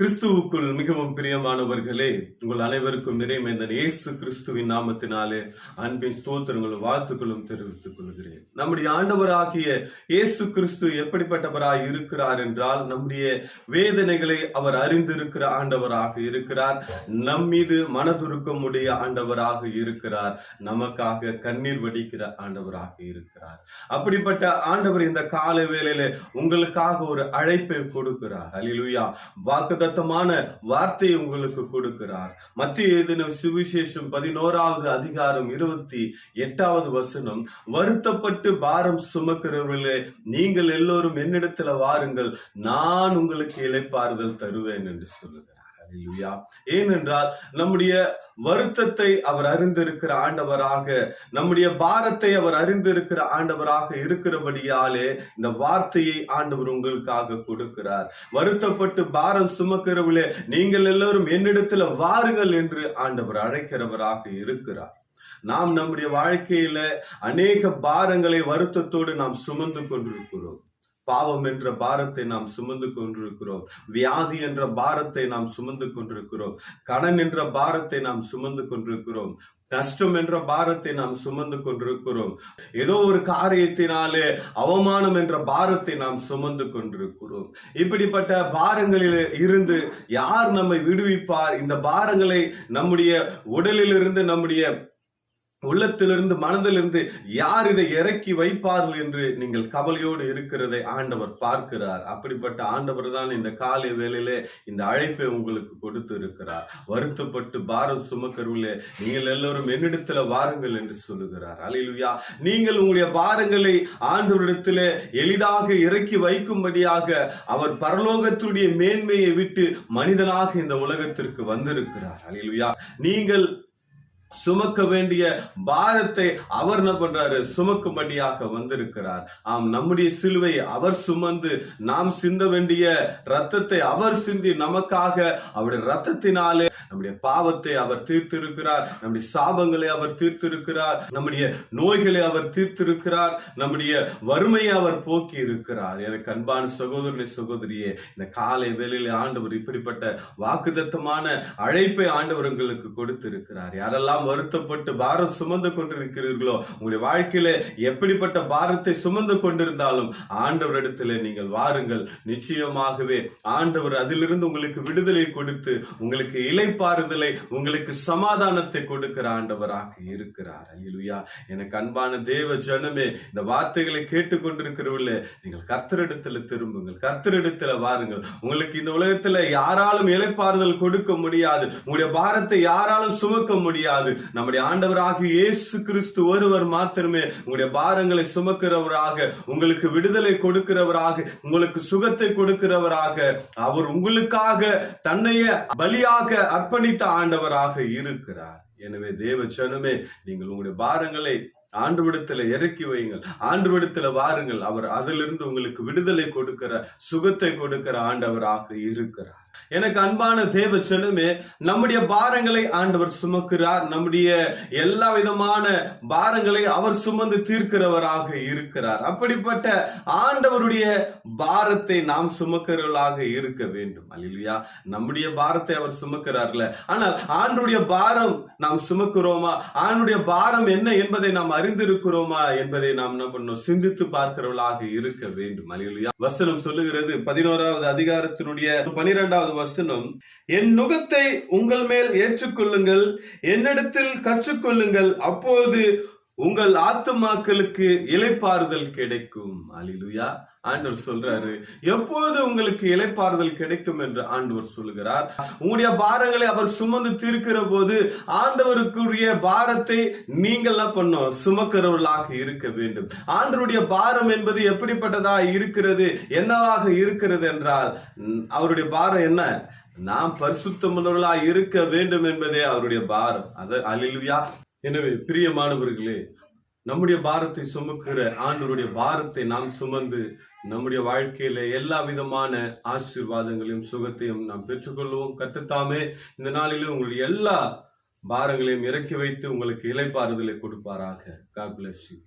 கிறிஸ்துவுக்குள் மிகவும் பிரியமானவர்களே உங்கள் அனைவருக்கும் நிறைமேந்தன் இயேசு கிறிஸ்துவின் நாமத்தினாலே அன்பின் ஸ்தோத்திரங்களும் வாழ்த்துக்களும் தெரிவித்துக் கொள்கிறேன். நம்முடைய ஆண்டவராகிய இயேசு கிறிஸ்து எப்படிப்பட்டவராய் இருக்கிறார் என்றால் நம்முடைய வேதனைகளை அவர் அறிந்திருக்கிற ஆண்டவராக இருக்கிறார். நம் மீது மனதுருக்கம் உடைய ஆண்டவராக இருக்கிறார். நமக்காக கண்ணீர் வடிக்கிற ஆண்டவராக இருக்கிறார். அப்படிப்பட்ட ஆண்டவர் இந்த கால வேளையில உங்களுக்காக ஒரு அழைப்பை கொடுக்கிறார். அலிலுயா வாக்குத வாக்குதத்தமான வார்த்தையை உங்களுக்கு கொடுக்கிறார். மத்திய எதின சுவிசேஷம் பதினோராவது அதிகாரம் இருபத்தி எட்டாவது வசனம் வருத்தப்பட்டு பாரம் சுமக்கிறவர்களே நீங்கள் எல்லோரும் என்னிடத்துல வாருங்கள் நான் உங்களுக்கு இழைப்பாறுதல் தருவேன் என்று சொல்லுகிறார். இல்லையா ஏனென்றால் நம்முடைய வருத்தத்தை அவர் அறிந்திருக்கிற ஆண்டவராக நம்முடைய பாரத்தை அவர் அறிந்திருக்கிற ஆண்டவராக இருக்கிறபடியாலே இந்த வார்த்தையை ஆண்டவர் உங்களுக்காக கொடுக்கிறார். வருத்தப்பட்டு பாரம் சுமக்கிறவர்களே நீங்கள் எல்லோரும் என்னிடத்துல வாருங்கள் என்று ஆண்டவர் அழைக்கிறவராக இருக்கிறார். நாம் நம்முடைய வாழ்க்கையில அநேக பாரங்களை வருத்தத்தோடு நாம் சுமந்து கொண்டிருக்கிறோம். பாவம் என்ற பாரத்தை நாம் சுமந்து கொண்டிருக்கிறோம். வியாதி என்ற பாரத்தை நாம் சுமந்து கொண்டிருக்கிறோம். கடன் என்ற பாரத்தை நாம் சுமந்து கொண்டிருக்கிறோம். கஷ்டம் என்ற பாரத்தை நாம் சுமந்து கொண்டிருக்கிறோம். ஏதோ ஒரு காரியத்தினாலே அவமானம் என்ற பாரத்தை நாம் சுமந்து கொண்டிருக்கிறோம். இப்படிப்பட்ட பாரங்களில் இருந்து யார் நம்மை விடுவிப்பார்? இந்த பாரங்களை நம்முடைய உடலிலிருந்து நம்முடைய உள்ளத்திலிருந்து மனதிலிருந்து யார் இதை இறக்கி வைப்பார்கள் என்று நீங்கள் கவலையோடு இருக்கிறதை ஆண்டவர் பார்க்கிறார். அப்படிப்பட்ட ஆண்டவர் தான் இந்த காலை வேலையிலே இந்த அழைப்பை உங்களுக்கு கொடுத்து இருக்கிறார் வருத்தப்பட்டு பாரம் சுமக்கருவிலே நீங்கள் எல்லோரும் என்னிடத்துல வாருங்கள் என்று சொல்லுகிறார். அலிலுயா நீங்கள் உங்களுடைய பாரங்களை ஆண்டவரிடத்திலே எளிதாக இறக்கி வைக்கும்படியாக அவர் பரலோகத்துடைய மேன்மையை விட்டு மனிதனாக இந்த உலகத்திற்கு வந்திருக்கிறார். அலிலுயா நீங்கள் சுமக்க வேண்டிய பாரத்தை அவர் என்ன பண்றாரு? சுமக்கும்படியாக வந்திருக்கிறார். ஆம் நம்முடைய சிலுவை அவர் சுமந்து நாம் சிந்த வேண்டிய ரத்தத்தை அவர் சிந்தி நமக்காக அவருடைய ரத்தத்தினாலே நம்முடைய பாவத்தை அவர் தீர்த்திருக்கிறார். நம்முடைய சாபங்களை அவர் தீர்த்திருக்கிறார். நம்முடைய நோய்களை அவர் தீர்த்திருக்கிறார். நம்முடைய வறுமையை அவர் போக்கி இருக்கிறார் எனக்கு அன்பான சகோதரனை சகோதரியே இந்த காலை வேலையில ஆண்டவர் இப்படிப்பட்ட வாக்குதத்தமான அழைப்பை ஆண்டவர் உங்களுக்கு கொடுத்திருக்கிறார். யாரெல்லாம் எல்லாம் வருத்தப்பட்டு பாரம் சுமந்து கொண்டிருக்கிறீர்களோ? உங்களுடைய வாழ்க்கையில எப்படிப்பட்ட பாரத்தை சுமந்து கொண்டிருந்தாலும் ஆண்டவரிடத்தில் நீங்கள் வாருங்கள். நிச்சயமாகவே ஆண்டவர் அதிலிருந்து உங்களுக்கு விடுதலை கொடுத்து உங்களுக்கு இலைப்பாறுதலை உங்களுக்கு சமாதானத்தை கொடுக்கிற ஆண்டவராக இருக்கிறார். ஐயலுயா எனக்கு அன்பான தேவ ஜனமே இந்த வார்த்தைகளை கேட்டுக்கொண்டிருக்கிறவர்கள நீங்கள் கர்த்தரிடத்துல திரும்புங்கள். கர்த்தரிடத்துல வாருங்கள். உங்களுக்கு இந்த உலகத்துல யாராலும் இலைப்பாறுதல் கொடுக்க முடியாது. உங்களுடைய பாரத்தை யாராலும் சுமக்க முடியாது. நம்முடைய ஆண்டவராக இயேசு கிறிஸ்து ஒருவர் மாத்திரமே உங்களுடைய பாரங்களை சுமக்கிறவராக உங்களுக்கு விடுதலை கொடுக்கிறவராக உங்களுக்கு சுகத்தை கொடுக்கிறவராக அவர் உங்களுக்காக தன்னைய பலியாக அர்ப்பணித்த ஆண்டவராக இருக்கிறார். எனவே தேவ சனமே நீங்கள் உங்களுடைய பாரங்களை ஆண்டுவிடத்துல இறக்கி வையுங்கள். ஆண்டுவிடத்துல வாருங்கள். அவர் அதிலிருந்து உங்களுக்கு விடுதலை கொடுக்கிற சுகத்தை கொடுக்கிற ஆண்டவராக இருக்கிறார். எனக்கு அன்பான தேவ செல்லுமே நம்முடைய பாரங்களை ஆண்டவர் சுமக்கிறார். நம்முடைய எல்லா விதமான பாரங்களை அவர் சுமந்து தீர்க்கிறவராக இருக்கிறார். அப்படிப்பட்ட ஆண்டவருடைய பாரத்தை நாம் சுமக்கிறவர்களாக இருக்க வேண்டும். அல்லையா நம்முடைய பாரத்தை அவர் சுமக்கிறார்ல. ஆனால் ஆண்டுடைய பாரம் நாம் சுமக்கிறோமா? ஆண்டுடைய பாரம் என்ன என்பதை நாம் அறிந்திருக்கிறோமா என்பதை நாம் என்ன பண்ணோம் சிந்தித்து பார்க்கிறவர்களாக இருக்க வேண்டும். அல்லையா வசனம் சொல்லுகிறது பதினோராவது அதிகாரத்தினுடைய பனிரெண்டாவது வசனம் என் நுகத்தை உங்கள் மேல் ஏற்றுக்கொள்ளுங்கள் என்னிடத்தில் கற்றுக்கொள்ளுங்கள் அப்போது உங்கள் ஆத்துமாக்களுக்கு இலைப்பாறுதல் கிடைக்கும். அலிலுயா ஆண்டவர் சொல்றாரு எப்போது உங்களுக்கு இலைப்பாறுதல் கிடைக்கும்? என்று ஆண்டவர் சொல்லுகிறார். உங்களுடைய பாரங்களை அவர் சுமந்து தீர்க்கிற போது ஆண்டவருக்குரிய பாரத்தை நீங்கள் பண்ணும் சுமக்கிறவர்களாக இருக்க வேண்டும். ஆண்டவருடைய பாரம் என்பது எப்படிப்பட்டதா இருக்கிறது என்னவாக இருக்கிறது என்றால் அவருடைய பாரம் என்ன? நாம் பரிசுத்தமுள்ளவர்களா இருக்க வேண்டும் என்பதே அவருடைய பாரம். அது அலிலுயா எனவே பிரியமானவர்களே நம்முடைய பாரத்தை சுமக்கிற ஆண்டவருடைய பாரத்தை நாம் சுமந்து நம்முடைய வாழ்க்கையில எல்லா விதமான ஆசீர்வாதங்களையும் சுகத்தையும் நாம் பெற்றுக்கொள்வோம். கத்துத்தாமே இந்த நாளிலும் உங்களுடைய எல்லா பாரங்களையும் இறக்கி வைத்து உங்களுக்கு இலைப்பாறுதலை கொடுப்பாராக. God bless you